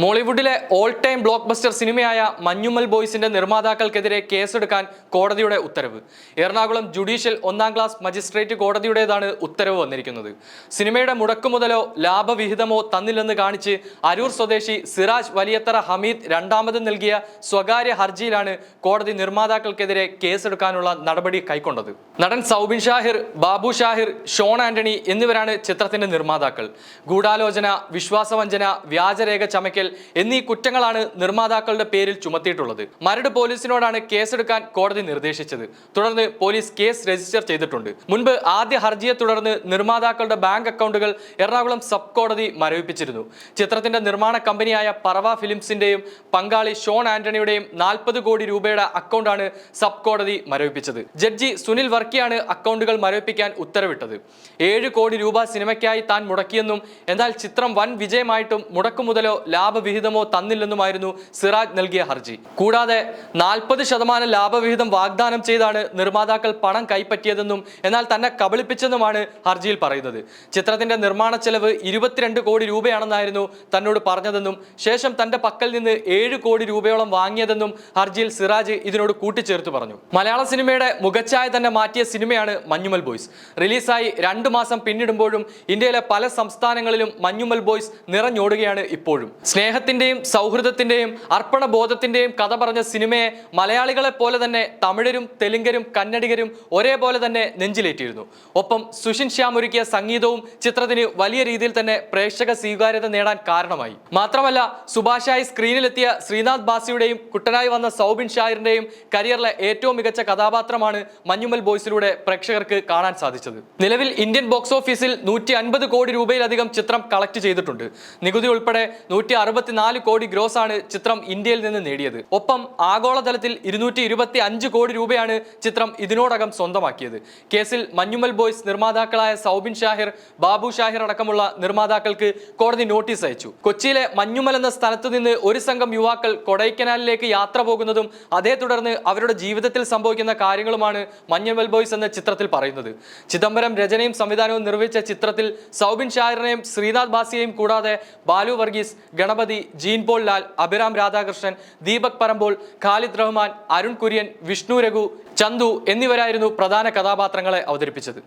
മോളിവുഡിലെ all time blockbuster സിനിമയായ മഞ്ഞുമ്മൽ ബോയ്സിന്റെ നിർമ്മാതാക്കൾക്കെതിരെ കേസെടുക്കാൻ കോടതിയുടെ ഉത്തരവ്. എറണാകുളം ജുഡീഷ്യൽ ഒന്നാം ക്ലാസ് മജിസ്ട്രേറ്റ് കോടതിയുടേതാണ് ഉത്തരവ് വന്നിരിക്കുന്നത്. സിനിമയുടെ മുടക്കുമുതലോ ലാഭവിഹിതമോ തന്നില്ലെന്ന് കാണിച്ച് അരൂർ സ്വദേശി സിറാജ് വലിയത്തറ ഹമീദ് രണ്ടാമത് നൽകിയ സ്വകാര്യ ഹർജിയിലാണ് കോടതി നിർമ്മാതാക്കൾക്കെതിരെ കേസെടുക്കാനുള്ള നടപടി കൈക്കൊണ്ടത്. നടൻ സൗബിൻ ഷാഹിർ ബാബു ഷാഹിർ ഷോൺ ആന്റണി എന്നിവരാണ് ചിത്രത്തിന്റെ നിർമ്മാതാക്കൾ. ഗൂഢാലോചന വിശ്വാസവഞ്ചന വ്യാജരേഖ ചമയ്ക്കൽ എന്നീ കുറ്റങ്ങളാണ് നിർമ്മാതാക്കളുടെ പേരിൽ ചുമത്തിയിട്ടുള്ളത്. മരട് പോലീസിനോടാണ് കേസെടുക്കാൻ കോടതി നിർദ്ദേശിച്ചത്. തുടർന്ന് പോലീസ് കേസ് രജിസ്റ്റർ ചെയ്തിട്ടുണ്ട്. മുൻപ് ആദ്യ ഹർജിയെ തുടർന്ന് നിർമ്മാതാക്കളുടെ ബാങ്ക് അക്കൗണ്ടുകൾ എറണാകുളം സബ് കോടതി മരവിപ്പിച്ചിരുന്നു. ചിത്രത്തിന്റെ നിർമ്മാണ കമ്പനിയായ പറവ ഫിലിംസിന്റെയും പങ്കാളി ഷോൺ ആന്റണിയുടെയും നാൽപ്പത് കോടി രൂപയുടെ അക്കൗണ്ടാണ് സബ് കോടതി മരവിപ്പിച്ചത്. ജഡ്ജി സുനിൽ വർക്കിയാണ് അക്കൗണ്ടുകൾ മരവിപ്പിക്കാൻ ഉത്തരവിട്ടത്. ഏഴ് കോടി രൂപ സിനിമയ്ക്കായി താൻ മുടക്കിയെന്നും എന്നാൽ ചിത്രം വൻ വിജയമായിട്ടും മുടക്കുമുതലോ ലാഭവിഹിതമോ തന്നില്ലെന്നുമായിരുന്നു സിറാജ് നൽകിയ ഹർജി. കൂടാതെ നാൽപ്പത് ശതമാനം ലാഭവിഹിതം വാഗ്ദാനം ചെയ്താണ് നിർമ്മാതാക്കൾ പണം കൈപ്പറ്റിയതെന്നും എന്നാൽ തന്നെ കബളിപ്പിച്ചെന്നുമാണ് ഹർജിയിൽ പറയുന്നത്. ചിത്രത്തിന്റെ നിർമ്മാണ ചെലവ് ഇരുപത്തിരണ്ട് കോടി രൂപയാണെന്നായിരുന്നു തന്നോട് പറഞ്ഞതെന്നും ശേഷം തന്റെ പക്കൽ നിന്ന് ഏഴ് കോടി രൂപയോളം വാങ്ങിയതെന്നും ഹർജിയിൽ സിറാജ് ഇതിനോട് കൂട്ടിച്ചേർത്ത് പറഞ്ഞു. മലയാള സിനിമയുടെ മുഖച്ഛായ തന്നെ മാറ്റിയ സിനിമയാണ് മഞ്ഞുമൽ ബോയ്സ്. റിലീസായി രണ്ടു മാസം പിന്നിടുമ്പോഴും ഇന്ത്യയിലെ പല സംസ്ഥാനങ്ങളിലും മഞ്ഞുമൽ ബോയ്സ് നിറഞ്ഞോടുകയാണ് ഇപ്പോഴും. സ്നേഹത്തിന്റെയും സൗഹൃദത്തിന്റെയും അർപ്പണബോധത്തിന്റെയും കഥ പറഞ്ഞ സിനിമയെ മലയാളികളെ പോലെ തന്നെ തമിഴരും തെലുങ്കരും കന്നഡികരും ഒരേപോലെ തന്നെ നെഞ്ചിലേറ്റിയിരുന്നു. ഒപ്പം സുഷിൻ ശ്യാം ഒരുക്കിയ സംഗീതവും ചിത്രത്തിന് വലിയ രീതിയിൽ തന്നെ പ്രേക്ഷക സ്വീകാര്യത നേടാൻ കാരണമായി. മാത്രമല്ല സുഭാഷായി സ്ക്രീനിലെത്തിയ ശ്രീനാഥ് ബാസിയുടെയും കുട്ടനായി വന്ന സൗബിൻ ഷായറിന്റെയും കരിയറിലെ ഏറ്റവും മികച്ച കഥാപാത്രമാണ് മഞ്ഞുമൽ ബോയ്സിലൂടെ പ്രേക്ഷകർക്ക് കാണാൻ സാധിച്ചത്. നിലവിൽ ഇന്ത്യൻ ബോക്സ് ഓഫീസിൽ നൂറ്റി കോടി രൂപയിലധികം ചിത്രം കളക്ട് ചെയ്തിട്ടുണ്ട്. നികുതി ഉൾപ്പെടെ നൂറ്റി അറുപത്തിനാല് കോടി ഗ്രോസ് ആണ് ചിത്രം ഇന്ത്യയിൽ നിന്ന് നേടിയത്. ഒപ്പം ആഗോളതലത്തിൽ ഇരുന്നൂറ്റി ഇരുപത്തി അഞ്ച് കോടി രൂപയാണ് ചിത്രം ഇതിനോടകം സ്വന്തമാക്കിയത്. കേസിൽ മഞ്ഞുമൽ ബോയ്സ് നിർമ്മാതാക്കളായ സൗബിൻ ഷാഹിർ ബാബു ഷാഹിർ അടക്കമുള്ള നിർമ്മാതാക്കൾക്ക് കോടതി നോട്ടീസ് അയച്ചു. കൊച്ചിയിലെ മഞ്ഞുമൽ എന്ന സ്ഥലത്ത് നിന്ന് ഒരു സംഘം യുവാക്കൾ കൊടൈക്കനാലിലേക്ക് യാത്ര പോകുന്നതും അതേ തുടർന്ന് അവരുടെ ജീവിതത്തിൽ സംഭവിക്കുന്ന കാര്യങ്ങളുമാണ് മഞ്ഞുമൽ ബോയ്സ് എന്ന ചിത്രത്തിൽ പറയുന്നത്. ചിദംബരം രചനയും സംവിധാനവും നിർവഹിച്ച ചിത്രത്തിൽ സൗബിൻ ഷാഹിറിനെയും ശ്രീനാഥ് ബാസിയെയും കൂടാതെ ബാലു വർഗീസ് ഗണപതി ജീൻ പോൾ ലാൽ അഭിറാം രാധാകൃഷ്ണൻ ദീപക് പറമ്പോൾ ഖാലിദ് റഹ്മാൻ അരുൺ കുര്യൻ വിഷ്ണു രഘു ചന്തു എന്നിവരായിരുന്നു പ്രധാന കഥാപാത്രങ്ങളെ അവതരിപ്പിച്ചത്.